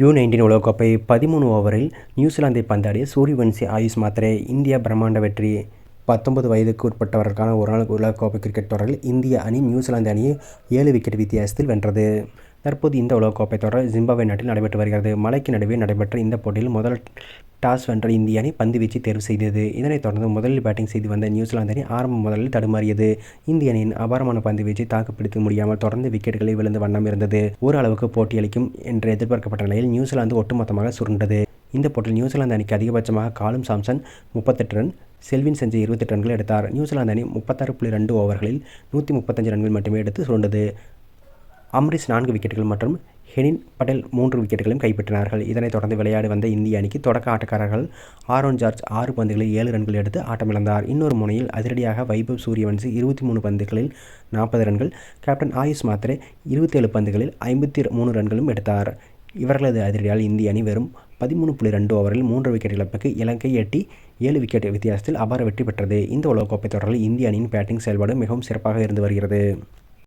You nineteen உலகக்கோப்பை பதிமூணு ஓவரில் நியூசிலாந்தை பந்தாடிய சூரியவன்சி ஆயுஷ் மாத்திரே இந்தியா பிரம்மாண்ட வெற்றி. பத்தொன்பது வயதுக்கு உட்பட்டவர்களுக்கான ஒருநாள் உலகக்கோப்பை கிரிக்கெட் தொடரில் இந்திய அணி நியூசிலாந்து அணியை ஏழு விக்கெட் வித்தியாசத்தில் வென்றது. தற்போது இந்த உலகக்கோப்பை தொடர் ஜிம்பாப்வே நாட்டில் நடைபெற்று வருகிறது. மலைக்கு நடுவே நடைபெற்ற இந்த போட்டியில் முதல் டாஸ் வென்ற இந்திய அணி பந்து வீச்சு தேர்வு செய்தது. இதனைத் தொடர்ந்து முதலில் பேட்டிங் செய்து வந்த நியூசிலாந்து அணி ஆரம்ப முதலில் தடுமாறியது. இந்திய அணியின் அபாரமான பந்து வீச்சை தாக்குப்பிடித்து முடியாமல் தொடர்ந்து விக்கெட்டுகளை விழுந்த வண்ணம் இருந்தது. ஓரளவுக்கு போட்டியளிக்கும் என்று எதிர்பார்க்கப்பட்ட நிலையில் நியூசிலாந்து ஒட்டுமொத்தமாக சுருண்டது. இந்த போட்டியில் நியூசிலாந்து அணிக்கு அதிகபட்சமாக காலும் சாம்சன் முப்பத்தெட்டு ரன் செல்வின் செஞ்சு இருபத்தெட்டு ரன்கள் எடுத்தார். நியூசிலாந்து அணி முப்பத்தாறு புள்ளி ரெண்டு ஓவர்களில் நூற்றி முப்பத்தஞ்சு ரன்கள் மட்டுமே எடுத்து சுருண்டது. அம்ரிஷ் நான்கு விக்கெட்டுகள் மற்றும் ஹெனின் படேல் மூன்று விக்கெட்டுகளையும் கைப்பற்றினார்கள். இதனைத் தொடர்ந்து விளையாடி வந்த இந்திய அணிக்கு தொடக்க ஆட்டக்காரர்கள் ஆரோன் ஜார்ஜ் ஆறு பந்துகளில் ஏழு ரன்கள் எடுத்து ஆட்டமிழந்தார். இன்னொரு முனையில் அதிரடியாக வைபவ் சூரியவன்சி இருபத்தி மூணு பந்துகளில் நாற்பது ரன்கள் கேப்டன் ஆயுஷ் மாத்திரே இருபத்தேழு பந்துகளில் ஐம்பத்தி மூணு ரன்களும் எடுத்தார். இவர்களது அதிரடியால் இந்திய அணி வெறும் பதிமூணு புள்ளி ரெண்டு ஓவரில் மூன்று விக்கெட் இழப்புக்கு இலங்கை எட்டி ஏழு விக்கெட் வித்தியாசத்தில் அபார வெற்றி பெற்றது. இந்த உலகக்கோப்பை தொடரில் இந்திய அணியின் பேட்டிங் செயல்பாடு மிகவும் சிறப்பாக இருந்து வருகிறது.